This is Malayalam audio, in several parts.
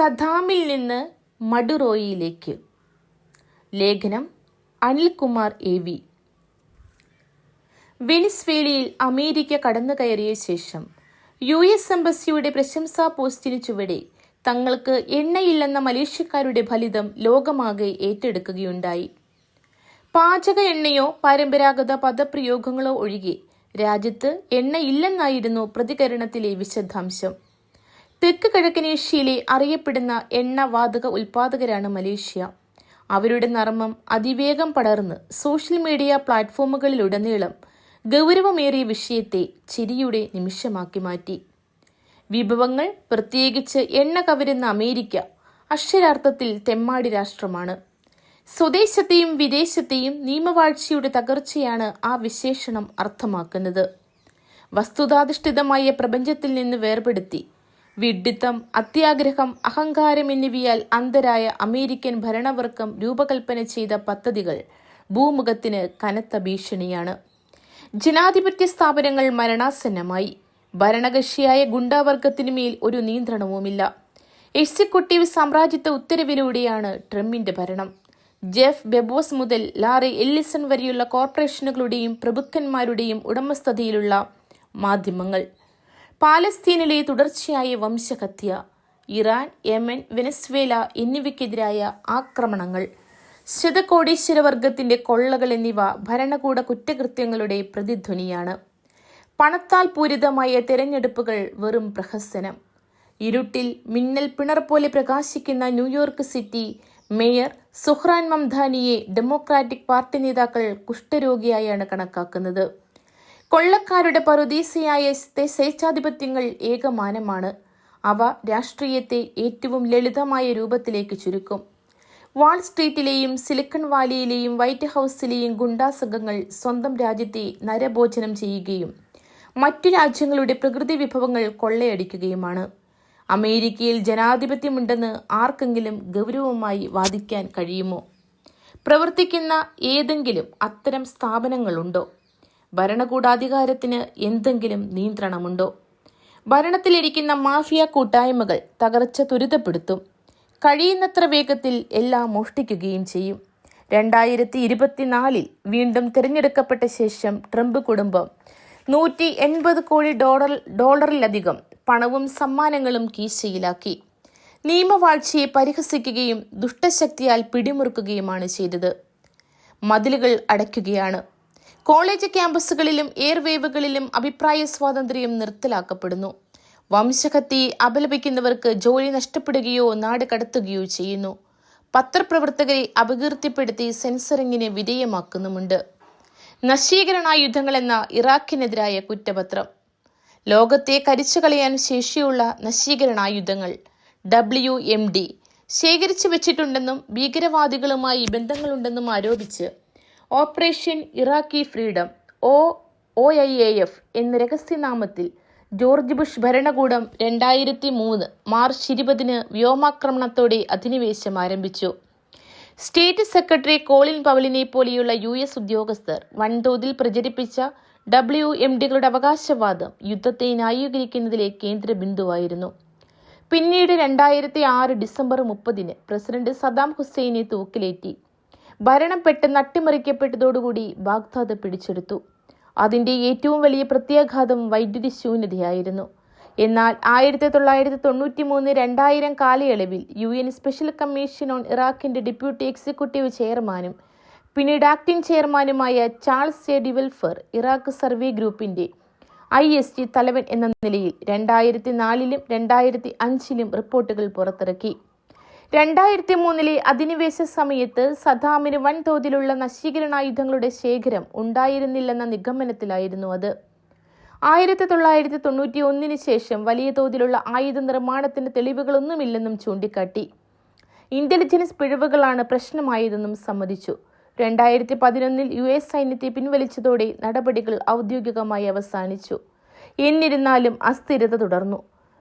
സദാമിൽ നിന്ന് മഡുറോയിലേക്ക് ലേഖനം അനിൽകുമാർ എ വി. വെനിസ്വേലയിൽ അമേരിക്ക കടന്നു കയറിയ ശേഷം യു എസ് എംബസിയുടെ പ്രശംസാ പോസ്റ്റിന് ചുവടെ തങ്ങൾക്ക് എണ്ണയില്ലെന്ന മലേഷ്യക്കാരുടെ ഫലിതം ലോകമാകെ ഏറ്റെടുക്കുകയുണ്ടായി. പാചക എണ്ണയോ പരമ്പരാഗത പദപ്രയോഗങ്ങളോ ഒഴികെ രാജ്യത്ത് എണ്ണയില്ലെന്നായിരുന്നു പ്രതികരണത്തിലെ വിശദാംശം. തെക്ക് കിഴക്കൻ ഏഷ്യയിലെ അറിയപ്പെടുന്ന എണ്ണ വാതക ഉൽപാദകരാണ് മലേഷ്യ. അവരുടെ നർമ്മം അതിവേഗം പടർന്ന് സോഷ്യൽ മീഡിയ പ്ലാറ്റ്ഫോമുകളിലുടനീളം ഗൗരവമേറിയ വിഷയത്തെ ചിരിയുടെ നിമിഷമാക്കി മാറ്റി. വിഭവങ്ങൾ പ്രത്യേകിച്ച് എണ്ണ കവരുന്ന അമേരിക്ക അക്ഷരാർത്ഥത്തിൽ തെമ്മാടി രാഷ്ട്രമാണ്. സ്വദേശത്തെയും വിദേശത്തെയും നിയമവാഴ്ചയുടെ തകർച്ചയാണ് ആ വിശേഷണം അർത്ഥമാക്കുന്നത്. വസ്തുതാധിഷ്ഠിതമായ പ്രപഞ്ചത്തിൽ നിന്ന് വേർപെടുത്തി വിഡ്ഢിത്തം അത്യാഗ്രഹം അഹങ്കാരം എന്നിവയാൽ അന്ധരായ അമേരിക്കൻ ഭരണവർഗം രൂപകൽപ്പന ചെയ്ത പദ്ധതികൾ ഭൂമുഖത്തിന് കനത്ത ഭീഷണിയാണ്. ജനാധിപത്യ സ്ഥാപനങ്ങൾ മരണാസന്നമായി. ഭരണകക്ഷിയായ ഗുണ്ടാവർഗത്തിനു മേൽ ഒരു നിയന്ത്രണവുമില്ല. എക്സിക്യൂട്ടീവ് സാമ്രാജ്യത്വ ഉത്തരവിലൂടെയാണ് ട്രംപിന്റെ ഭരണം. ജെഫ് ബെബോസ് മുതൽ ലാറി എല്ലിസൺ വരെയുള്ള കോർപ്പറേഷനുകളുടെയും പ്രഭുക്കന്മാരുടെയും ഉടമസ്ഥതയിലുള്ള മാധ്യമങ്ങൾ. പാലസ്തീനിലെ തുടർച്ചയായ വംശഹത്യ ഇറാൻ യമൻ വെനസ്വേല എന്നിവയ്ക്കെതിരായ ആക്രമണങ്ങൾ ശതകോടീശ്വരവർഗത്തിന്റെ കൊള്ളകൾ എന്നിവ ഭരണകൂട കുറ്റകൃത്യങ്ങളുടെ പ്രതിധ്വനിയാണ്. പണത്താൽ പൂരിതമായ തെരഞ്ഞെടുപ്പുകൾ വെറും പ്രഹസനം. ഇരുട്ടിൽ മിന്നൽ പിണർ പോലെ പ്രകാശിക്കുന്ന New York city mayor Zohran മംധാനിയെ democratic party നേതാക്കൾ കുഷ്ഠരോഗിയായാണ് കണക്കാക്കുന്നത്. കൊള്ളക്കാരുടെ പറുദീസയായ സ്വേച്ഛാധിപത്യങ്ങൾ ഏകമാനമാണ്. അവ രാഷ്ട്രീയത്തെ ഏറ്റവും ലളിതമായ രൂപത്തിലേക്ക് ചുരുക്കും. വാൾ സ്ട്രീറ്റിലെയും സിലിക്കൺ വാലിയിലെയും വൈറ്റ് ഹൗസിലെയും ഗുണ്ടാസംഘങ്ങൾ സ്വന്തം രാജ്യത്തെ നരഭോജനം ചെയ്യുകയും മറ്റു രാജ്യങ്ങളുടെ പ്രകൃതി വിഭവങ്ങൾ കൊള്ളയടിക്കുകയുമാണ്. അമേരിക്കയിൽ ജനാധിപത്യമുണ്ടെന്ന് ആർക്കെങ്കിലും ഗൗരവമായി വാദിക്കാൻ കഴിയുമോ? പ്രവർത്തിക്കുന്ന ഏതെങ്കിലും അത്തരം സ്ഥാപനങ്ങളുണ്ടോ? ഭരണകൂടാധികാരത്തിന് എന്തെങ്കിലും നിയന്ത്രണമുണ്ടോ? ഭരണത്തിലിരിക്കുന്ന മാഫിയ കൂട്ടായ്മകൾ തകർച്ച ത്വരിതപ്പെടുത്തും. കഴിയുന്നത്ര വേഗത്തിൽ എല്ലാം മോഷ്ടിക്കുകയും ചെയ്യും. രണ്ടായിരത്തി ഇരുപത്തിനാലിൽ വീണ്ടും തിരഞ്ഞെടുക്കപ്പെട്ട ശേഷം ട്രംപ് കുടുംബം നൂറ്റി എൺപത് കോടി ഡോളർ ഡോളറിലധികം പണവും സമ്മാനങ്ങളും കീശയിലാക്കി. നിയമവാഴ്ചയെ പരിഹസിക്കുകയും ദുഷ്ടശക്തിയാൽ പിടിമുറുക്കുകയുമാണ് ചെയ്തത്. മതിലുകൾ അടയ്ക്കുകയാണ്. കോളേജ് ക്യാമ്പസുകളിലും എയർവേവുകളിലും അഭിപ്രായ സ്വാതന്ത്ര്യം നിർത്തലാക്കപ്പെടുന്നു. വംശഹത്തി അപലപിക്കുന്നവർക്ക് ജോലി നഷ്ടപ്പെടുകയോ നാട് കടത്തുകയോ ചെയ്യുന്നു. പത്രപ്രവർത്തകരെ അപകീർത്തിപ്പെടുത്തി സെൻസറിങ്ങിന് വിധേയമാക്കുന്നുമുണ്ട്. നശീകരണായുധങ്ങൾ എന്ന ഇറാഖിനെതിരായ കുറ്റപത്രം. ലോകത്തെ കരിച്ചു കളയാൻ ശേഷിയുള്ള നശീകരണായുധങ്ങൾ ഡബ്ല്യു എം ഡി. ശേഖരിച്ചു വെച്ചിട്ടുണ്ടെന്നും ഭീകരവാദികളുമായി ബന്ധങ്ങളുണ്ടെന്നും ആരോപിച്ച് operation Iraqi freedom O O I A F എന്ന രഹസ്യനാമത്തിൽ ജോർജ് ബുഷ് ഭരണകൂടം രണ്ടായിരത്തി മൂന്ന് മാർച്ച് ഇരുപതിന് വ്യോമാക്രമണത്തോടെ അധിനിവേശം ആരംഭിച്ചു. സ്റ്റേറ്റ് സെക്രട്ടറി കോളിൻ പവലിനെ പോലെയുള്ള യു എസ് ഉദ്യോഗസ്ഥർ വൻതോതിൽ പ്രചരിപ്പിച്ച ഡബ്ല്യു എം ഡികളുടെ അവകാശവാദം യുദ്ധത്തെ ന്യായീകരിക്കുന്നതിലെ കേന്ദ്ര ബിന്ദുവായിരുന്നു. പിന്നീട് രണ്ടായിരത്തി ആറ് ഡിസംബർ മുപ്പതിന് പ്രസിഡന്റ് സദാം ഹുസൈനെ തൂക്കിലേറ്റി. ഭരണം പെട്ടെന്ന് അട്ടിമറിക്കപ്പെട്ടതോടുകൂടി ബാഗ്ദാദ് പിടിച്ചെടുത്തു. അതിന്റെ ഏറ്റവും വലിയ പ്രത്യാഘാതം വൈദ്യുതി ശൂന്യതയായിരുന്നു എന്നാൽ ആയിരത്തി തൊള്ളായിരത്തി തൊണ്ണൂറ്റി മൂന്ന് രണ്ടായിരം കാലയളവിൽ U N special commission on ഇറാഖിന്റെ deputy executive ചെയർമാനും പിന്നീട് ആക്ടിംഗ് ചെയർമാനുമായ Charles A. Duelfer Iraq survey ഗ്രൂപ്പിന്റെ ഐ. എസ്. ടി തലവൻ എന്ന നിലയിൽ രണ്ടായിരത്തി നാലിലും രണ്ടായിരത്തി അഞ്ചിലും റിപ്പോർട്ടുകൾ പുറത്തിറക്കി. രണ്ടായിരത്തി മൂന്നിലെ അധിനിവേശ സമയത്ത് സദാമിന് വൻതോതിലുള്ള നശീകരണായുധങ്ങളുടെ ശേഖരം ഉണ്ടായിരുന്നില്ലെന്ന നിഗമനത്തിലായിരുന്നു അത്. ആയിരത്തി തൊള്ളായിരത്തി തൊണ്ണൂറ്റി ഒന്നിന് ശേഷം വലിയ തോതിലുള്ള ആയുധ നിർമ്മാണത്തിന് തെളിവുകളൊന്നുമില്ലെന്നും ചൂണ്ടിക്കാട്ടി. ഇന്റലിജൻസ് പിഴവുകളാണ് പ്രശ്നമായതെന്നും സമ്മതിച്ചു. രണ്ടായിരത്തി പതിനൊന്നിൽ യു എസ് സൈന്യത്തെ പിൻവലിച്ചതോടെ നടപടികൾ ഔദ്യോഗികമായി അവസാനിച്ചു. എന്നിരുന്നാലും അസ്ഥിരത തുടർന്നു.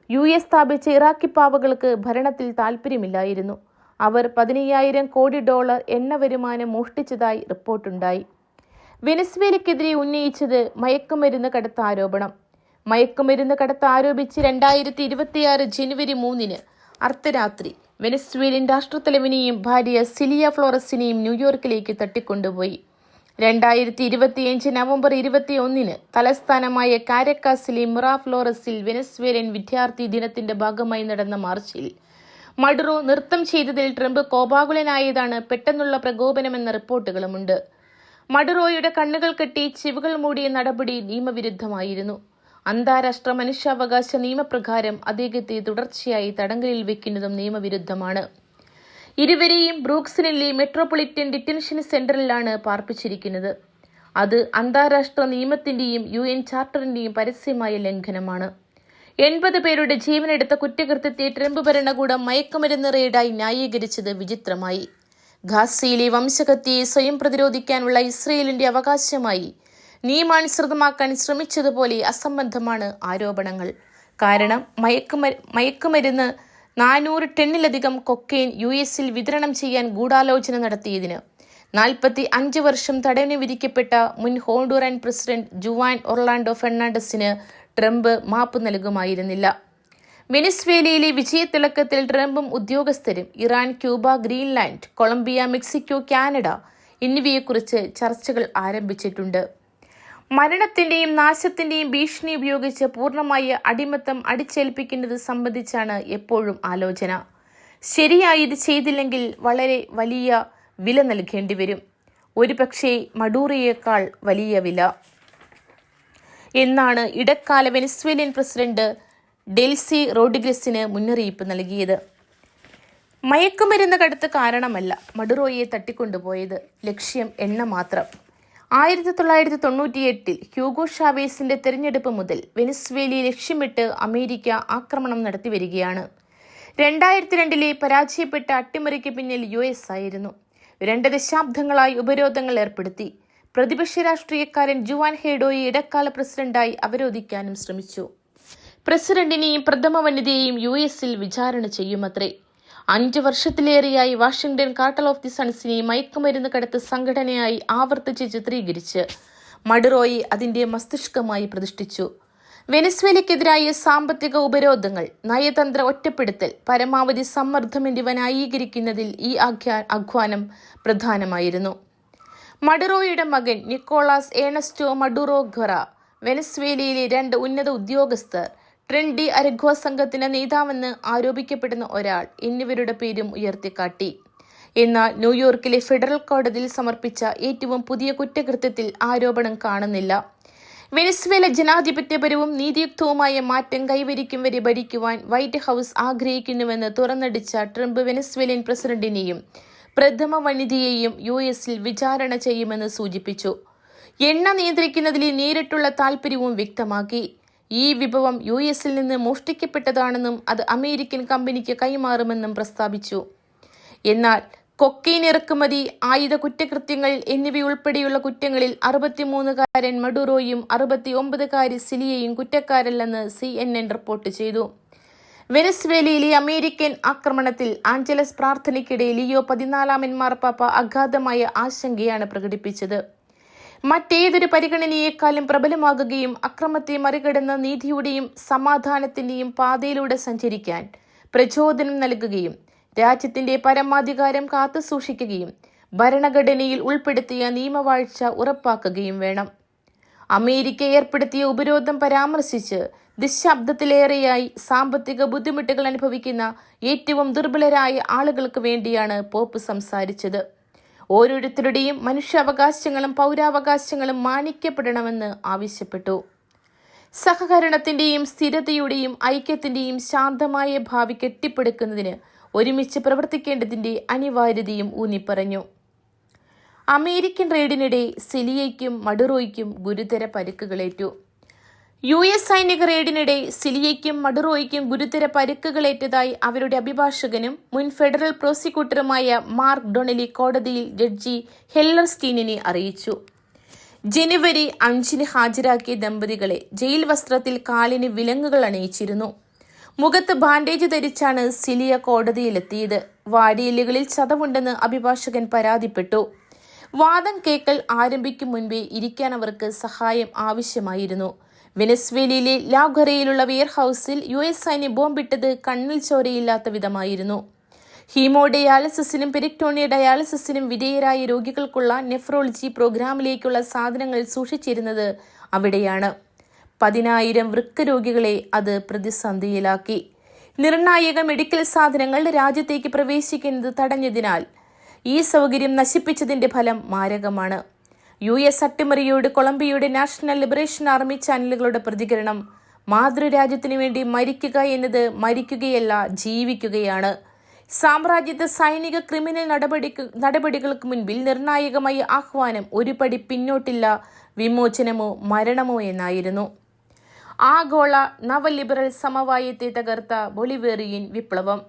യു എസ് സ്ഥാപിച്ച ഇറാഖി പാവകൾക്ക് ഭരണത്തിൽ താൽപ്പര്യമില്ലായിരുന്നു. അവർ പതിനയ്യായിരം കോടി ഡോളർ എണ്ണ വരുമാനം മോഷ്ടിച്ചതായി റിപ്പോർട്ടുണ്ടായി. വെനസ്വേലയ്ക്കെതിരെ ഉന്നയിച്ചത് മയക്കുമരുന്ന് കടത്ത ആരോപണം മയക്കുമരുന്ന് കടത്ത് ആരോപിച്ച് രണ്ടായിരത്തി ഇരുപത്തിയാറ് ജനുവരി മൂന്നിന് അർദ്ധരാത്രി വെനസ്വേലിൻ രാഷ്ട്രത്തലവനെയും ഭാര്യ സിലിയ ഫ്ലോറസിനെയും ന്യൂയോർക്കിലേക്ക് തട്ടിക്കൊണ്ടുപോയി. രണ്ടായിരത്തി ഇരുപത്തിയഞ്ച് നവംബർ ഇരുപത്തിയൊന്നിന് തലസ്ഥാനമായ കാരക്കാസിലെ മിറാഫ്ലോറസിൽ വെനസ്വേലിയൻ വിദ്യാർത്ഥി ദിനത്തിന്റെ ഭാഗമായി നടന്ന മാർച്ചിൽ. മഡുറോ നൃത്തം ചെയ്തതിൽ ട്രംപ് കോപാകുലനായതാണ് പെട്ടെന്നുള്ള പ്രകോപനമെന്ന റിപ്പോർട്ടുകളുമുണ്ട്. മഡുറോയുടെ കണ്ണുകൾ കെട്ടി ചിവുകൾ മൂടിയ നടപടി നിയമവിരുദ്ധമായിരുന്നു. അന്താരാഷ്ട്ര മനുഷ്യാവകാശ നിയമപ്രകാരം അദ്ദേഹത്തെ തുടർച്ചയായി തടങ്കലിൽ വെക്കുന്നതും നിയമവിരുദ്ധമാണ്. ഇരുവരെയും ബ്രൂക്സിനിലെ മെട്രോപൊളിറ്റൻ ഡിറ്റൻഷൻ സെന്ററിലാണ് പാർപ്പിച്ചിരിക്കുന്നത്. അത് അന്താരാഷ്ട്ര നിയമത്തിന്റെയും യു എൻ ചാർട്ടറിന്റെയും പരസ്യമായ ലംഘനമാണ്. എൺപത് പേരുടെ ജീവനെടുത്ത കുറ്റകൃത്യത്തെ ട്രംപ് ഭരണകൂടം മയക്കുമരുന്ന് റെയ്ഡായി ന്യായീകരിച്ചത് വിചിത്രമായി. ഖാസിയിലെ വംശഹത്യയെ സ്വയം പ്രതിരോധിക്കാനുള്ള ഇസ്രയേലിന്റെ അവകാശമായി നിയമാനുസൃതമാക്കാൻ ശ്രമിച്ചതുപോലെ അസംബന്ധമാണ് ആരോപണങ്ങൾ. കാരണം മയക്കുമ മയക്കുമരുന്ന് നാനൂറ് ടണ്ണിലധികം കൊക്കെയിൻ യു എസിൽ വിതരണം ചെയ്യാൻ ഗൂഢാലോചന നടത്തിയതിന് നാൽപ്പത്തി അഞ്ച് വർഷം തടവിന് വിധിക്കപ്പെട്ട മുൻ ഹോണ്ടൂറൻ പ്രസിഡന്റ് ജുവാൻ ഒർലാൻഡോ ഫെർണാണ്ടസിന് ട്രംപ് മാപ്പ് നൽകുമായിരുന്നില്ല. വെനിസ്വേലയിലെ വിജയത്തിളക്കത്തിൽ ട്രംപും ഉദ്യോഗസ്ഥരും Iran Cuba Greenland Colombia Mexico Canada എന്നിവയെക്കുറിച്ച് ചർച്ചകൾ ആരംഭിച്ചിട്ടുണ്ട്. മരണത്തിന്റെയും നാശത്തിന്റെയും ഭീഷണി ഉപയോഗിച്ച് പൂർണമായി അടിമത്തം അടിച്ചേൽപ്പിക്കുന്നത് സംബന്ധിച്ചാണ് എപ്പോഴും ആലോചന. ശരിയായി ഇത് ചെയ്തില്ലെങ്കിൽ വളരെ വലിയ വില നൽകേണ്ടി വരും. ഒരുപക്ഷെ മഡൂറിയേക്കാൾ വലിയ വില. എന്നാണ് ഇടക്കാല വെനസ്വേലിയൻ പ്രസിഡന്റ് ഡെൽസി റോഡിഗ്രസിന് മുന്നറിയിപ്പ് നൽകിയത്. മയക്കുമരുന്ന് കടുത്ത് കാരണമല്ല മഡുറോയെ തട്ടിക്കൊണ്ടുപോയത്. ലക്ഷ്യം എണ്ണ മാത്രം. ആയിരത്തി തൊള്ളായിരത്തി തൊണ്ണൂറ്റിയെട്ടിൽ ഹ്യൂഗോ ഷാവേസിന്റെ തെരഞ്ഞെടുപ്പ് മുതൽ വെനസ്വേലിയെ ലക്ഷ്യമിട്ട് അമേരിക്ക ആക്രമണം നടത്തി വരികയാണ്. രണ്ടായിരത്തി രണ്ടിലെ പരാജയപ്പെട്ട അട്ടിമറിക്ക് പിന്നിൽ യു എസ് ആയിരുന്നു. രണ്ട് ദശാബ്ദങ്ങളായി ഉപരോധങ്ങൾ ഏർപ്പെടുത്തി. പ്രതിപക്ഷ രാഷ്ട്രീയക്കാരൻ ജുവാൻ ഹേഡോയെ ഇടക്കാല പ്രസിഡന്റായി അവരോധിക്കാനും ശ്രമിച്ചു. പ്രസിഡന്റിനെയും പ്രഥമ വനിതയെയും യു എസിൽ വിചാരണ ചെയ്യുമത്രേ. അഞ്ച് വർഷത്തിലേറെയായി വാഷിംഗ്ടൺ കാർട്ടൽ ഓഫ് ദി സൺസിനെ മയക്കുമരുന്ന് കടത്ത് സംഘടനയായി ആവർത്തിച്ച് ചിത്രീകരിച്ച്. മഡുറോയെ അതിന്റെ മസ്തിഷ്കമായി പ്രതിഷ്ഠിച്ചു. വെനസ്വേലയ്ക്കെതിരായ സാമ്പത്തിക ഉപരോധങ്ങൾ നയതന്ത്ര ഒറ്റപ്പെടുത്തൽ പരമാവധി സമ്മർദ്ദം എന്നിവ ന്യായീകരിക്കുന്നതിൽ ഈ ആഖ്യാ ആഹ്വാനം പ്രധാനമായിരുന്നു. മഡുറോയുടെ മകൻ നിക്കോളാസ് ഏണസ്റ്റോ മഡുറോ ഖൊറ വെനസ്വേലയിലെ രണ്ട് ഉന്നത ഉദ്യോഗസ്ഥർ ട്രെൻഡി അരഘ്വ സംഘത്തിന്റെ നേതാവെന്ന് ആരോപിക്കപ്പെടുന്ന ഒരാൾ എന്നിവരുടെ പേരും ഉയർത്തിക്കാട്ടി. എന്നാൽ ന്യൂയോർക്കിലെ ഫെഡറൽ കോടതിയിൽ സമർപ്പിച്ച ഏറ്റവും പുതിയ കുറ്റകൃത്യത്തിൽ ആരോപണം കാണുന്നില്ല. വെനസ്വേല ജനാധിപത്യപരവും നീതിയുക്തവുമായ മാറ്റം കൈവരിക്കും വരെ ഭരിക്കുവാൻ വൈറ്റ് ഹൗസ് ആഗ്രഹിക്കുന്നുവെന്ന് തുറന്നടിച്ച ട്രംപ് വെനസ്വേലിയൻ പ്രസിഡന്റിനെയും പ്രഥമ വനിതയെയും യു എസിൽ വിചാരണ ചെയ്യുമെന്ന് സൂചിപ്പിച്ചു. എണ്ണ നിയന്ത്രിക്കുന്നതിൽ നേരിട്ടുള്ള താൽപ്പര്യവും വ്യക്തമാക്കി. ഈ വിഭവം യു എസിൽ നിന്ന് മോഷ്ടിക്കപ്പെട്ടതാണെന്നും അത് അമേരിക്കൻ കമ്പനിക്ക് കൈമാറുമെന്നും പ്രസ്താവിച്ചു. എന്നാൽ കൊക്കെയിൻ ഇറക്കുമതി ആയുധ കുറ്റകൃത്യങ്ങൾ എന്നിവയുൾപ്പെടെയുള്ള കുറ്റങ്ങളിൽ അറുപത്തിമൂന്നുകാരൻ മഡുറോയും അറുപത്തി ഒമ്പതുകാരി സിലിയയും കുറ്റക്കാരല്ലെന്ന് സി എൻ എൻ റിപ്പോർട്ട് ചെയ്തു. വെനസ്വേലയിലെ അമേരിക്കൻ ആക്രമണത്തിൽ ആഞ്ചലസ് പ്രാർത്ഥനയ്ക്കിടെ ലിയോ പതിനാലാമൻ മാർപ്പാപ്പ അഗാധമായ ആശങ്കയാണ് പ്രകടിപ്പിച്ചത്. മറ്റേതൊരു പരിഗണനയേക്കാളും പ്രബലമാകുകയും അക്രമത്തെ മറികടന്ന് നീതിയുടെയും സമാധാനത്തിന്റെയും പാതയിലൂടെ സഞ്ചരിക്കാൻ പ്രചോദനം നൽകുകയും രാജ്യത്തിന്റെ പരമാധികാരം കാത്തുസൂക്ഷിക്കുകയും ഭരണഘടനയിൽ ഉൾപ്പെടുത്തിയ നിയമവാഴ്ച ഉറപ്പാക്കുകയും വേണം. അമേരിക്ക ഏർപ്പെടുത്തിയ ഉപരോധം പരാമർശിച്ച് ദശാബ്ദത്തിലേറെയായി സാമ്പത്തിക ബുദ്ധിമുട്ടുകൾ അനുഭവിക്കുന്ന ഏറ്റവും ദുർബലരായ ആളുകൾക്ക് വേണ്ടിയാണ് പോപ്പ് സംസാരിച്ചത്. ഓരോരുത്തരുടെയും മനുഷ്യാവകാശങ്ങളും പൗരാവകാശങ്ങളും മാനിക്കപ്പെടണമെന്ന് ആവശ്യപ്പെട്ടു. സഹകരണത്തിന്റെയും സ്ഥിരതയുടെയും ഐക്യത്തിന്റെയും ശാന്തമായ ഭാവി കെട്ടിപ്പടുക്കുന്നതിന് ഒരുമിച്ച് പ്രവർത്തിക്കേണ്ടതിന്റെ അനിവാര്യതയും ഊന്നിപ്പറഞ്ഞു. അമേരിക്കൻ റെയ്ഡിനിടെ സിലിയയ്ക്കും മഡുറോയ്ക്കും ഗുരുതര പരിക്കുകളേറ്റു. യു എസ് സൈനിക റെയ്ഡിനിടെ സിലിയയ്ക്കും മഡുറോയ്ക്കും ഗുരുതര പരിക്കുകളേറ്റതായി അവരുടെ അഭിഭാഷകനും മുൻ ഫെഡറൽ പ്രോസിക്യൂട്ടറുമായ മാർക്ക് ഡൊണലി കോടതിയിൽ ജഡ്ജി ഹെല്ലർസ്റ്റീനിനെ അറിയിച്ചു. ജനുവരി അഞ്ചിന് ഹാജരാക്കിയ ദമ്പതികളെ ജയിൽ വസ്ത്രത്തിൽ കാലിന് വിലങ്ങുകൾ അണിയിച്ചിരുന്നു. മുഖത്ത് ബാൻഡേജ് ധരിച്ചാണ് സിലിയ കോടതിയിലെത്തിയത്. വാടിയെല്ലുകളിൽ ചതവുണ്ടെന്ന് അഭിഭാഷകൻ പരാതിപ്പെട്ടു. വാദം കേക്കൽ ആരംഭിക്കും മുൻപേ ഇരിക്കാൻ അവർക്ക് സഹായം ആവശ്യമായിരുന്നു. വെനസ്വേലയിലെ ലാഗറയിലുള്ള വെയർഹൌസിൽ യു എസ് സൈന്യം ബോംബിട്ടത് കണ്ണിൽ ചോരയില്ലാത്ത വിധമായിരുന്നു. ഹീമോ ഡയാലിസിസിനും പെരിക്ടോണിയ ഡയാലിസിസിനും വിധേയരായ രോഗികൾക്കുള്ള നെഫ്രോളജി പ്രോഗ്രാമിലേക്കുള്ള സാധനങ്ങൾ സൂക്ഷിച്ചിരുന്നത് അവിടെയാണ്. പതിനായിരം വൃക്ക രോഗികളെ അത് പ്രതിസന്ധിയിലാക്കി. നിർണായക മെഡിക്കൽ സാധനങ്ങൾ രാജ്യത്തേക്ക് പ്രവേശിക്കുന്നത് തടഞ്ഞതിനാൽ ഈ സൗകര്യം നശിപ്പിച്ചതിന്റെ ഫലം മാരകമാണ്. യു എസ് അട്ടിമറിയോട് കൊളംബിയയുടെ നാഷണൽ ലിബറേഷൻ ആർമി ചാനലുകളുടെ പ്രതികരണം. മാതൃരാജ്യത്തിനു വേണ്ടി മരിക്കുക എന്നത് മരിക്കുകയല്ല ജീവിക്കുകയാണ്. സാമ്രാജ്യത്തെ സൈനിക ക്രിമിനൽ നടപടികൾക്ക് മുൻപിൽ നിർണായകമായ ആഹ്വാനം ഒരു പടി പിന്നോട്ടില്ല വിമോചനമോ മരണമോ എന്നായിരുന്നു. ആഗോള നവലിബറൽ സമവായത്തെ തകർത്ത ബൊളിവേറിയൻ വിപ്ലവം.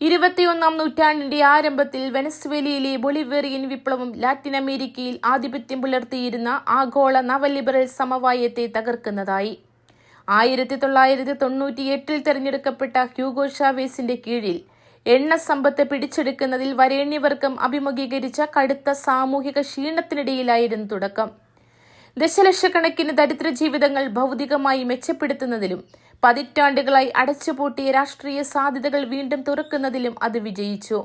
ഇരുപത്തിയൊന്നാം നൂറ്റാണ്ടിന്റെ ആരംഭത്തിൽ വെനസ്വേലിയിലെ ബൊളിവേറിയൻ വിപ്ലവം ലാറ്റിൻ അമേരിക്കയിൽ ആധിപത്യം പുലർത്തിയിരുന്ന ആഗോള നവലിബറൽ സമവായത്തെ തകർക്കുന്നതായി. ആയിരത്തി തൊള്ളായിരത്തി തൊണ്ണൂറ്റി എട്ടിൽ തെരഞ്ഞെടുക്കപ്പെട്ട ഹ്യൂഗോ ഷാവേസിന്റെ കീഴിൽ എണ്ണ സമ്പത്ത് പിടിച്ചെടുക്കുന്നതിൽ വരേണ്യവർഗം അഭിമുഖീകരിച്ച കടുത്ത സാമൂഹിക ക്ഷീണത്തിനിടയിലായിരുന്നു തുടക്കം. ദശലക്ഷക്കണക്കിന് ദരിദ്ര ജീവിതങ്ങൾ ഭൗതികമായി മെച്ചപ്പെടുത്തുന്നതിലും പതിറ്റാണ്ടുകളായി അടച്ചുപൂട്ടിയ രാഷ്ട്രീയ സാധ്യതകൾ വീണ്ടും തുറക്കുന്നതിലും അത് വിജയിച്ചു.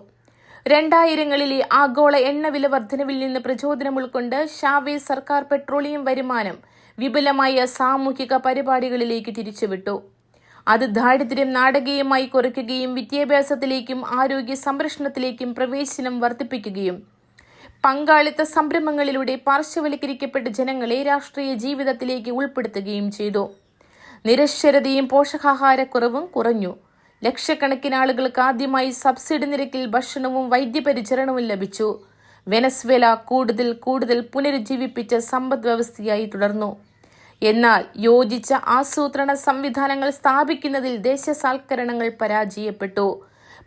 രണ്ടായിരങ്ങളിലെ ആഗോള എണ്ണവില വർധനവിൽ നിന്ന് പ്രചോദനം ഉൾക്കൊണ്ട് ഷാവേസ് സർക്കാർ പെട്രോളിയം വരുമാനം വിപുലമായ സാമൂഹിക പരിപാടികളിലേക്ക് തിരിച്ചുവിട്ടു. അത് ദാരിദ്ര്യം നാടകീയമായി കുറയ്ക്കുകയും വിദ്യാഭ്യാസത്തിലേക്കും ആരോഗ്യ സംരക്ഷണത്തിലേക്കും പ്രവേശനം വർദ്ധിപ്പിക്കുകയും പങ്കാളിത്ത സംരംഭങ്ങളിലൂടെ പാർശ്വവൽക്കരിക്കപ്പെട്ട ജനങ്ങളെ രാഷ്ട്രീയ ജീവിതത്തിലേക്ക് ഉൾപ്പെടുത്തുകയും ചെയ്തു. നിരക്ഷരതയും പോഷകാഹാരക്കുറവും കുറഞ്ഞു. ലക്ഷക്കണക്കിന് ആളുകൾക്ക് ആദ്യമായി സബ്സിഡി നിരക്കിൽ ഭക്ഷണവും വൈദ്യപരിചരണവും ലഭിച്ചു. വെനസ്വേല കൂടുതൽ കൂടുതൽ പുനരുജ്ജീവിപ്പിച്ച സമ്പദ് വ്യവസ്ഥയായി തുടർന്നു. എന്നാൽ യോജിച്ച ആസൂത്രണ സംവിധാനങ്ങൾ സ്ഥാപിക്കുന്നതിൽ ദേശസാൽക്കരണങ്ങൾ പരാജയപ്പെട്ടു.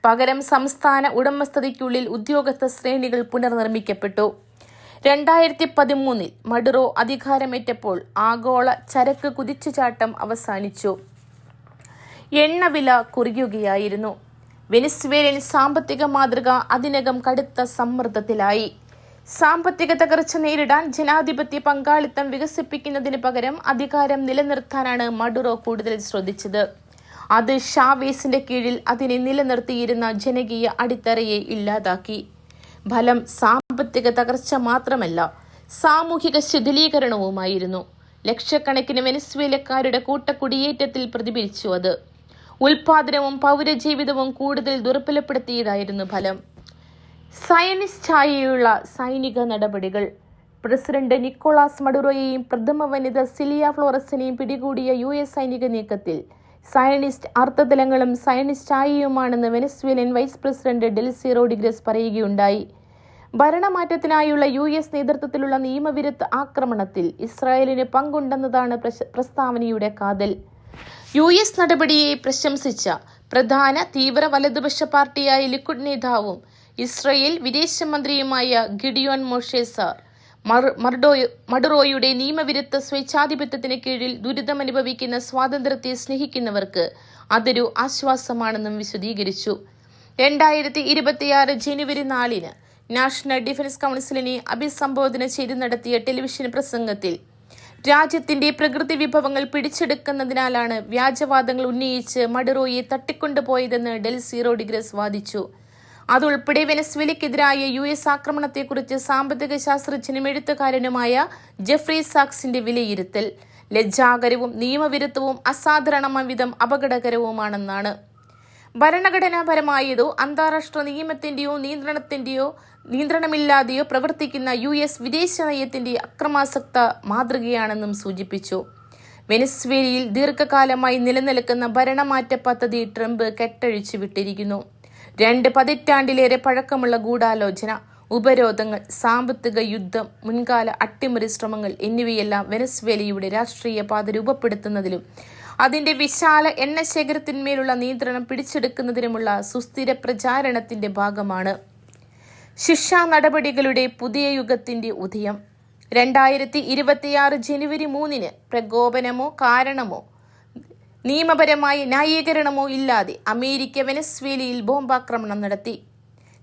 പകരം സംസ്ഥാന ഉടമസ്ഥതയ്ക്കുള്ളിൽ ഉദ്യോഗസ്ഥ ശ്രേണികൾ പുനർനിർമ്മിക്കപ്പെട്ടു. രണ്ടായിരത്തി പതിമൂന്നിൽ മഡുറോ അധികാരമേറ്റപ്പോൾ ആഗോള ചരക്ക് കുതിച്ചുചാട്ടം അവസാനിച്ചു. എണ്ണവില കുറിയുകയായിരുന്നു വെനിസ്വേലിയൻ സാമ്പത്തിക മാതൃക അതിനകം കടുത്ത സമ്മർദ്ദത്തിലായി. സാമ്പത്തിക തകർച്ച നേരിടാൻ ജനാധിപത്യ പങ്കാളിത്തം വികസിപ്പിക്കുന്നതിന് പകരം അധികാരം നിലനിർത്താനാണ് മഡുറോ കൂടുതൽ ശ്രദ്ധിച്ചത്. അത് ഷാവേസിന്റെ കീഴിൽ അതിനെ നിലനിർത്തിയിരുന്ന ജനകീയ അടിത്തറയെ ഇല്ലാതാക്കി. ഫലം സാമ്പത്തിക തകർച്ച മാത്രമല്ല സാമൂഹിക ശിഥിലീകരണവുമായിരുന്നു. ലക്ഷക്കണക്കിന് വെനസ്വേലക്കാരുടെ കൂട്ടക്കുടിയേറ്റത്തിൽ പ്രതിഫലിച്ചു അത്. ഉൽപാദനവും പൗരജീവിതവും കൂടുതൽ ദുർബലപ്പെടുത്തിയതായിരുന്നു ഫലം. സയനിസ്റ്റായുള്ള സൈനിക നടപടികൾ. പ്രസിഡന്റ് നിക്കോളാസ് മഡുറോയെയും പ്രഥമ വനിത സിലിയ ഫ്ലോറസിനെയും പിടികൂടിയ യു എസ് സൈനിക നീക്കത്തിൽ സയനിസ്റ്റ് അർത്ഥതലങ്ങളും സയനിസ്റ്റായിയുമാണെന്ന് Venezuelan vice president Delcy Rodriguez പറയുകയുണ്ടായി. ഭരണമാറ്റത്തിനായുള്ള യു എസ് നേതൃത്വത്തിലുള്ള നിയമവിരുദ്ധ ആക്രമണത്തിൽ ഇസ്രായേലിന് പങ്കുണ്ടെന്നതാണ് പ്രസ്താവനയുടെ കാതൽ. യു എസ് നടപടിയെ പ്രശംസിച്ച പ്രധാന തീവ്ര വലതുപക്ഷ പാർട്ടിയായ ലിക്വിഡ് നേതാവും ഇസ്രയേൽ വിദേശമന്ത്രിയുമായ ഗിഡിയോൻ മൊഷേസർ മഡുറോയുടെ നിയമവിരുദ്ധ സ്വേച്ഛാധിപത്യത്തിന് കീഴിൽ ദുരിതമനുഭവിക്കുന്ന സ്വാതന്ത്ര്യത്തെ സ്നേഹിക്കുന്നവർക്ക് അതൊരു ആശ്വാസമാണെന്നും വിശദീകരിച്ചു. രണ്ടായിരത്തി ഇരുപത്തിയാറ് ജനുവരി നാലിന് നാഷണൽ ഡിഫൻസ് കൗൺസിലിനെ അഭിസംബോധന ചെയ്ത് നടത്തിയ ടെലിവിഷൻ പ്രസംഗത്തിൽ രാജ്യത്തിന്റെ പ്രകൃതി വിഭവങ്ങൾ പിടിച്ചെടുക്കുന്നതിനാലാണ് വ്യാജവാദങ്ങൾ ഉന്നയിച്ച് മഡറോയെ തട്ടിക്കൊണ്ടുപോയതെന്ന് ഡൽസി റോഡിഗ്രസ് വാദിച്ചു. അതുൾപ്പെടെ വെനസ്വേലയ്ക്കെതിരായ യു എസ് ആക്രമണത്തെക്കുറിച്ച് സാമ്പത്തിക ശാസ്ത്രജ്ഞനും എഴുത്തുകാരനുമായ ജെഫ്രി സാക്സിന്റെ വിലയിരുത്തൽ ലജ്ജാകരവും നിയമവിരുദ്ധവും അസാധാരണമായ വിധം അപകടകരവുമാണെന്നാണ്. ഭരണഘടനാപരമായതോ അന്താരാഷ്ട്ര നിയമത്തിന്റെയോ നിയന്ത്രണത്തിന്റെയോ നിയന്ത്രണമില്ലാതെയോ പ്രവർത്തിക്കുന്ന യു എസ് വിദേശ നയത്തിന്റെ അക്രമാസക്ത മാതൃകയാണെന്നും സൂചിപ്പിച്ചു. വെനസ്വേലയിൽ ദീർഘകാലമായി നിലനിൽക്കുന്ന ഭരണമാറ്റ പദ്ധതി ട്രംപ് കെട്ടഴിച്ചു വിട്ടിരിക്കുന്നു. രണ്ട് പതിറ്റാണ്ടിലേറെ പഴക്കമുള്ള ഗൂഢാലോചന ഉപരോധങ്ങൾ സാമ്പത്തിക യുദ്ധം മുൻകാല അട്ടിമറി ശ്രമങ്ങൾ എന്നിവയെല്ലാം വെനസ്വേലയുടെ രാഷ്ട്രീയ പാത രൂപപ്പെടുത്തുന്നതിലും അതിന്റെ വിശാല എണ്ണശേഖരത്തിന്മേലുള്ള നിയന്ത്രണം പിടിച്ചെടുക്കുന്നതിനുമുള്ള സുസ്ഥിര പ്രചാരണത്തിന്റെ ഭാഗമാണ്. ശിക്ഷാ നടപടികളുടെ പുതിയ യുഗത്തിന്റെ ഉദയം. രണ്ടായിരത്തി ഇരുപത്തിയാറ് ജനുവരി മൂന്നിന് പ്രകോപനമോ കാരണമോ നിയമപരമായ ന്യായീകരണമോ ഇല്ലാതെ അമേരിക്ക വെനസ്വേലിയിൽ ബോംബാക്രമണം നടത്തി.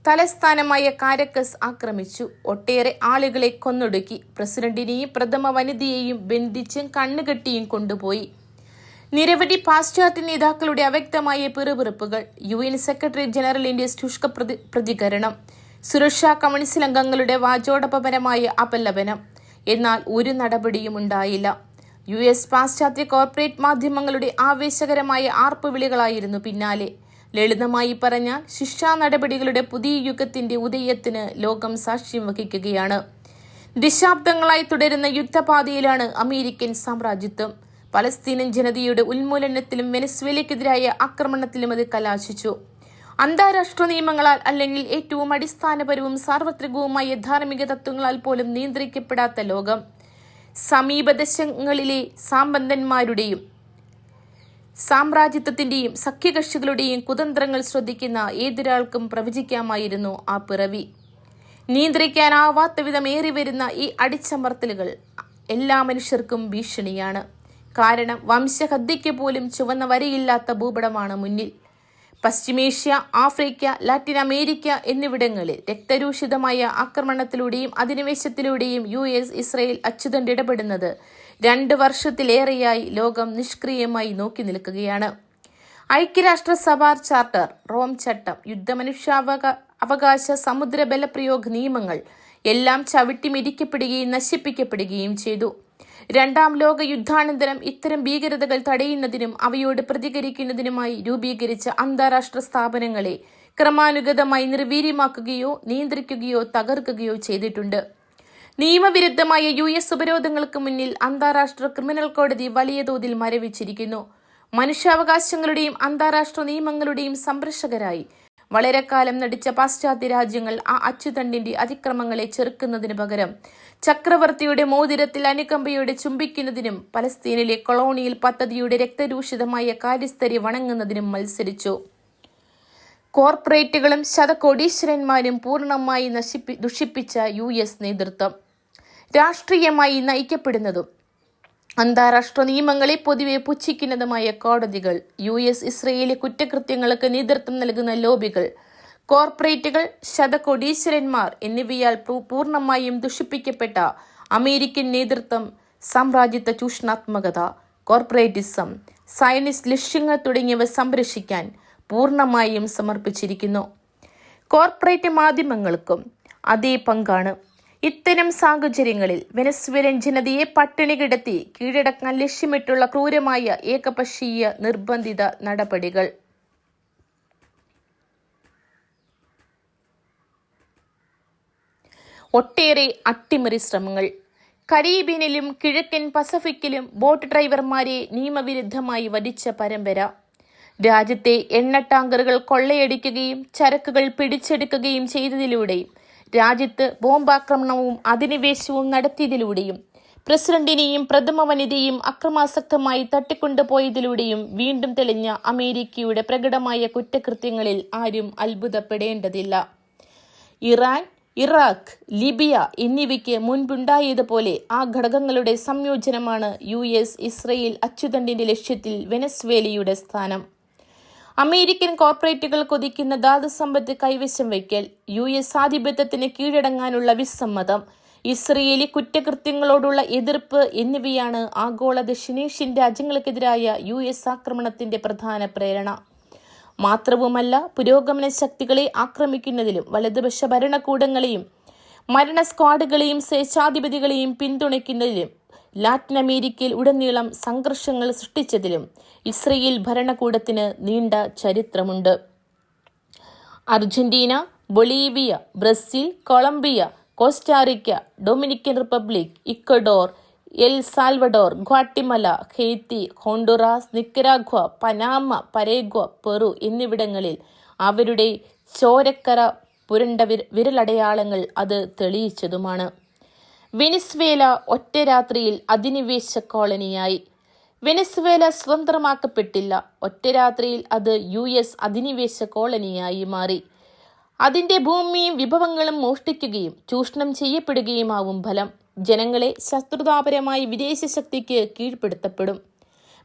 തലസ്ഥാനമായ കാരക്കസ് ആക്രമിച്ചു. ഒട്ടേറെ ആളുകളെ കൊന്നൊടുക്കി. പ്രസിഡന്റിനെയും പ്രഥമ വനിതയെയും ബന്ധിച്ചും കണ്ണുകെട്ടിയും കൊണ്ടുപോയി. നിരവധി പാശ്ചാത്യ നേതാക്കളുടെ അവ്യക്തമായ പിറുപിറുപ്പുകൾ യു എൻ സെക്രട്ടറി ജനറലിന്റെ ശുഷ്ക പ്രതികരണം സുരക്ഷാ കൗൺസിൽ അംഗങ്ങളുടെ വാചോടപരമായ അപലപനം. എന്നാൽ ഒരു നടപടിയും ഉണ്ടായില്ല. യു എസ് പാശ്ചാത്യ കോർപ്പറേറ്റ് മാധ്യമങ്ങളുടെ ആവേശകരമായ ആർപ്പുവിളികളായിരുന്നു പിന്നാലെ. ലളിതമായി പറഞ്ഞാൽ ശിക്ഷാ നടപടികളുടെ പുതിയ യുഗത്തിന്റെ ഉദയത്തിന് ലോകം സാക്ഷ്യം വഹിക്കുകയാണ്. ദശാബ്ദങ്ങളായി തുടരുന്ന യുദ്ധപാതയിലാണ് അമേരിക്കൻ സാമ്രാജ്യത്വം. പലസ്തീനൻ ജനതയുടെ ഉന്മൂലനത്തിലും വെനസ്വേലയ്ക്കെതിരായ ആക്രമണത്തിലും അത് കലാശിച്ചു. അന്താരാഷ്ട്ര നിയമങ്ങളാൽ അല്ലെങ്കിൽ ഏറ്റവും അടിസ്ഥാനപരവും സാർവത്രികവുമായ ധാർമ്മിക തത്വങ്ങളാൽ പോലും നിയന്ത്രിക്കപ്പെടാത്ത ലോകം. സമീപദശങ്ങളിലെ സാമ്പന്തന്മാരുടെയും സാമ്രാജ്യത്വത്തിന്റെയും സഖ്യകക്ഷികളുടെയും കുതന്ത്രങ്ങൾ ശ്രദ്ധിക്കുന്ന ഏതൊരാൾക്കും പ്രവചിക്കാമായിരുന്നു ആ പിറവി. നിയന്ത്രിക്കാനാവാത്ത വിധം ഏറി വരുന്ന ഈ അടിച്ചമർത്തലുകൾ എല്ലാ മനുഷ്യർക്കും ഭീഷണിയാണ്. കാരണം വംശഹത്യയ്ക്ക് പോലും ചുവന്ന വരയില്ലാത്ത ഭൂപടമാണ് മുന്നിൽ. പശ്ചിമേഷ്യ ആഫ്രിക്ക ലാറ്റിൻ അമേരിക്ക എന്നിവിടങ്ങളിൽ രക്തരൂഷിതമായ ആക്രമണത്തിലൂടെയും അധിനിവേശത്തിലൂടെയും യു എസ് ഇസ്രയേൽ അച്യുതണ്ട് ഇടപെടുന്നത് രണ്ട് വർഷത്തിലേറെയായി ലോകം നിഷ്ക്രിയമായി നോക്കി നിൽക്കുകയാണ്. ഐക്യരാഷ്ട്രസഭ ചാർട്ടർ റോം ചട്ടം യുദ്ധമനുഷ്യാവക അവകാശ സമുദ്ര ബലപ്രയോഗ നിയമങ്ങൾ എല്ലാം ചവിട്ടിമിരിക്കപ്പെടുകയും നശിപ്പിക്കപ്പെടുകയും ചെയ്തു. രണ്ടാം ലോക യുദ്ധാനന്തരം ഇത്തരം ഭീകരതകൾ തടയുന്നതിനും അവയോട് പ്രതികരിക്കുന്നതിനുമായി രൂപീകരിച്ച അന്താരാഷ്ട്ര സ്ഥാപനങ്ങളെ ക്രമാനുഗതമായി നിർവീര്യമാക്കുകയോ നിയന്ത്രിക്കുകയോ തകർക്കുകയോ ചെയ്തിട്ടുണ്ട്. നിയമവിരുദ്ധമായ യു എസ് ഉപരോധങ്ങൾക്ക് മുന്നിൽ അന്താരാഷ്ട്ര ക്രിമിനൽ കോടതി വലിയ തോതിൽ മരവിച്ചിരിക്കുന്നു. മനുഷ്യാവകാശങ്ങളുടെയും അന്താരാഷ്ട്ര നിയമങ്ങളുടെയും സംരക്ഷകരായി വളരെ കാലം നടിച്ച പാശ്ചാത്യ രാജ്യങ്ങൾ ആ അച്ചുതണ്ടിന്റെ അതിക്രമങ്ങളെ ചെറുക്കുന്നതിന് പകരം ചക്രവർത്തിയുടെ മോതിരത്തിൽ അനുകമ്പയോടെ ചുംബിക്കുന്നതിനും പലസ്തീനിലെ കൊളോണിയൽ പദ്ധതിയുടെ രക്തരൂഷിതമായ കാര്യസ്ഥരെ വണങ്ങുന്നതിനും മത്സരിച്ചു. കോർപ്പറേറ്റുകളും ശതകോടീശ്വരന്മാരും പൂർണമായി നശിപ്പി ദുഷിപ്പിച്ച യു എസ് നേതൃത്വം. രാഷ്ട്രീയമായി നയിക്കപ്പെടുന്നതും അന്താരാഷ്ട്ര നിയമങ്ങളെ പൊതുവെ പുച്ഛിക്കുന്നതുമായ കോടതികൾ യു എസ് ഇസ്രയേലി കുറ്റകൃത്യങ്ങൾക്ക് നേതൃത്വം നൽകുന്ന ലോബികൾ കോർപ്പറേറ്റുകൾ ശതകോടീശ്വരന്മാർ എന്നിവയാൽ പൂർണമായും ദുഷിപ്പിക്കപ്പെട്ട അമേരിക്കൻ നേതൃത്വം സാമ്രാജ്യത്വ ചൂഷണാത്മകത കോർപ്പറേറ്റിസം സയനിസ്റ്റ് ലക്ഷ്യങ്ങൾ തുടങ്ങിയവ സംരക്ഷിക്കാൻ പൂർണമായും സമർപ്പിച്ചിരിക്കുന്നു. കോർപ്പറേറ്റ് മാധ്യമങ്ങൾക്കും അതേ പങ്കാണ്. ഇത്തരം സാഹചര്യങ്ങളിൽ വെനസ്വേലൻ ജനതയെ പട്ടിണി കിടത്തി കീഴടക്കാൻ ലക്ഷ്യമിട്ടുള്ള ക്രൂരമായ ഏകപക്ഷീയ നിർബന്ധിത നടപടികൾ. ഒട്ടേറെ അട്ടിമറി ശ്രമങ്ങൾ. കരീബിയനിലും കിഴക്കൻ പസഫിക്കിലും ബോട്ട് ഡ്രൈവർമാരെ നിയമവിരുദ്ധമായി വധിച്ച പരമ്പര. രാജ്യത്തെ എണ്ണ ടാങ്കറുകൾ കൊള്ളയടിക്കുകയും ചരക്കുകൾ പിടിച്ചെടുക്കുകയും ചെയ്തതിലൂടെയും രാജ്യത്ത് ബോംബാക്രമണവും അധിനിവേശവും നടത്തിയതിലൂടെയും പ്രസിഡന്റിനെയും പ്രഥമ വനിതയും അക്രമാസക്തമായി തട്ടിക്കൊണ്ടുപോയതിലൂടെയും വീണ്ടും തെളിഞ്ഞ അമേരിക്കയുടെ പ്രകടമായ കുറ്റകൃത്യങ്ങളിൽ ആരും അത്ഭുതപ്പെടേണ്ടതില്ല. ഇറാൻ ഇറാഖ് ലിബിയ എന്നിവയ്ക്ക് മുൻപുണ്ടായതുപോലെ ആ ഘടകങ്ങളുടെ സംയോജനമാണ് യു എസ് ഇസ്രയേൽ അച്ചുതണ്ടിന്റെ ലക്ഷ്യത്തിൽ വെനസ്വേലയുടെ സ്ഥാനം. അമേരിക്കൻ കോർപ്പറേറ്റുകൾ കൊതിക്കുന്ന ധാതുസമ്പത്ത് കൈവശം വയ്ക്കൽ യു എസ് ആധിപത്യത്തിന് കീഴടങ്ങാനുള്ള വിസമ്മതം ഇസ്രയേലി കുറ്റകൃത്യങ്ങളോടുള്ള എതിർപ്പ് എന്നിവയാണ് ആഗോള ദക്ഷിണേഷ്യൻ രാജ്യങ്ങൾക്കെതിരായ യു എസ് ആക്രമണത്തിന്റെ പ്രധാന പ്രേരണ. മാത്രവുമല്ല പുരോഗമന ശക്തികളെ ആക്രമിക്കുന്നതിലും വലതുപക്ഷ ഭരണകൂടങ്ങളെയും മരണ സ്ക്വാഡുകളെയും സ്വേച്ഛാധിപതികളെയും പിന്തുണയ്ക്കുന്നതിലും ലാറ്റിൻ അമേരിക്കയിൽ ഉടനീളം സംഘർഷങ്ങൾ സൃഷ്ടിച്ചതിലും ഇസ്രയേൽ ഭരണകൂടത്തിന് നീണ്ട ചരിത്രമുണ്ട്. Argentina Bolivia Brazil Colombia Costa Rica Dominican Republic Ecuador El Salvador Guatemala Haiti Honduras Nicaragua Panama Paraguay Peru എന്നിവിടങ്ങളിൽ അവരുടെ ചോരക്കര പുരണ്ട വിര- വിരലടയാളങ്ങൾ അത് തെളിയിച്ചതുമാണ്. വെനിസ്വേല ഒറ്റ രാത്രിയിൽ അധിനിവേശ കോളനിയായി. വെനസ്വേല സ്വതന്ത്രമാക്കപ്പെട്ടില്ല. ഒറ്റ രാത്രിയിൽ അത് യു എസ് അധിനിവേശ കോളനിയായി മാറി. അതിന്റെ ഭൂമിയും വിഭവങ്ങളും മോഷ്ടിക്കുകയും ചൂഷണം ചെയ്യപ്പെടുകയുമാവും ഫലം. ജനങ്ങളെ ശത്രുതാപരമായി വിദേശ ശക്തിക്ക് കീഴ്പ്പെടുത്തപ്പെടും.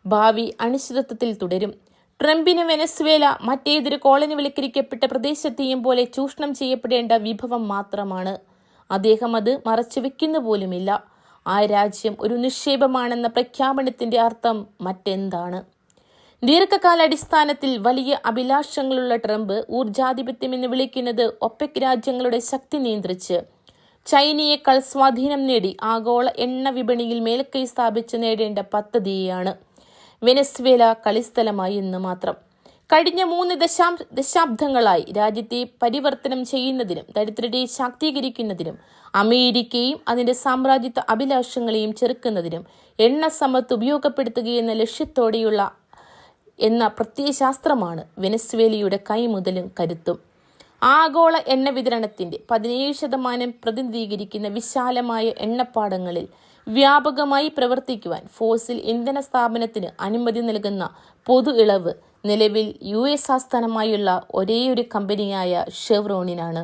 ഭാവി അനിശ്ചിതത്വത്തിൽ തുടരും. ട്രംപിന് വെനസ്വേല മറ്റേതൊരു കോളനി കോളനിവൽക്കരിക്കപ്പെട്ട പ്രദേശത്തെയും പോലെ ചൂഷണം ചെയ്യപ്പെടേണ്ട വിഭവം മാത്രമാണ്. അദ്ദേഹം അത് മറച്ചുവെക്കുന്ന പോലുമില്ല ആ രാജ്യം ഒരു നിക്ഷേപമാണെന്ന പ്രഖ്യാപനത്തിന്റെ അർത്ഥം മറ്റെന്താണ്? ദീർഘകാലാടിസ്ഥാനത്തിൽ വലിയ അഭിലാഷങ്ങളുള്ള ട്രംപ് ഊർജാധിപത്യം എന്ന് വിളിക്കുന്നത് ഒപ്പെക് രാജ്യങ്ങളുടെ ശക്തി നിയന്ത്രിച്ച് ചൈനയേക്കാൾ സ്വാധീനം നേടി ആഗോള എണ്ണ വിപണിയിൽ മേൽക്കൈ സ്ഥാപിച്ച് നേടേണ്ട പദ്ധതിയാണ് വെനസ്വേല കളിസ്ഥലമായി എന്ന് മാത്രം. കഴിഞ്ഞ മൂന്ന് ദശാം ദശാബ്ദങ്ങളായി രാജ്യത്തെ പരിവർത്തനം ചെയ്യുന്നതിനും ദരിദ്രരെ ശാക്തീകരിക്കുന്നതിനും അമേരിക്കയും അതിന്റെ സാമ്രാജ്യത്വ അഭിലാഷങ്ങളെയും ചെറുക്കുന്നതിനും എണ്ണ സമ്പത്ത് ഉപയോഗപ്പെടുത്തുകയെന്ന ലക്ഷ്യത്തോടെയുള്ള എന്ന പ്രത്യയശാസ്ത്രമാണ് വെനസ്വേലയുടെ കൈമുതലും കരുത്തും. ആഗോള എണ്ണ വിതരണത്തിന്റെ പതിനേഴ് ശതമാനം പ്രതിനിധീകരിക്കുന്ന വിശാലമായ എണ്ണപ്പാടങ്ങളിൽ വ്യാപകമായി പ്രവർത്തിക്കുവാൻ ഫോസിൽ ഇന്ധന സ്ഥാപനത്തിന് അനുമതി നൽകുന്ന പൊതു ഇളവ് നിലവിൽ യു എസ് ആസ്ഥാനമായുള്ള ഒരേയൊരു കമ്പനിയായ ഷെവ്റോണിനാണ്.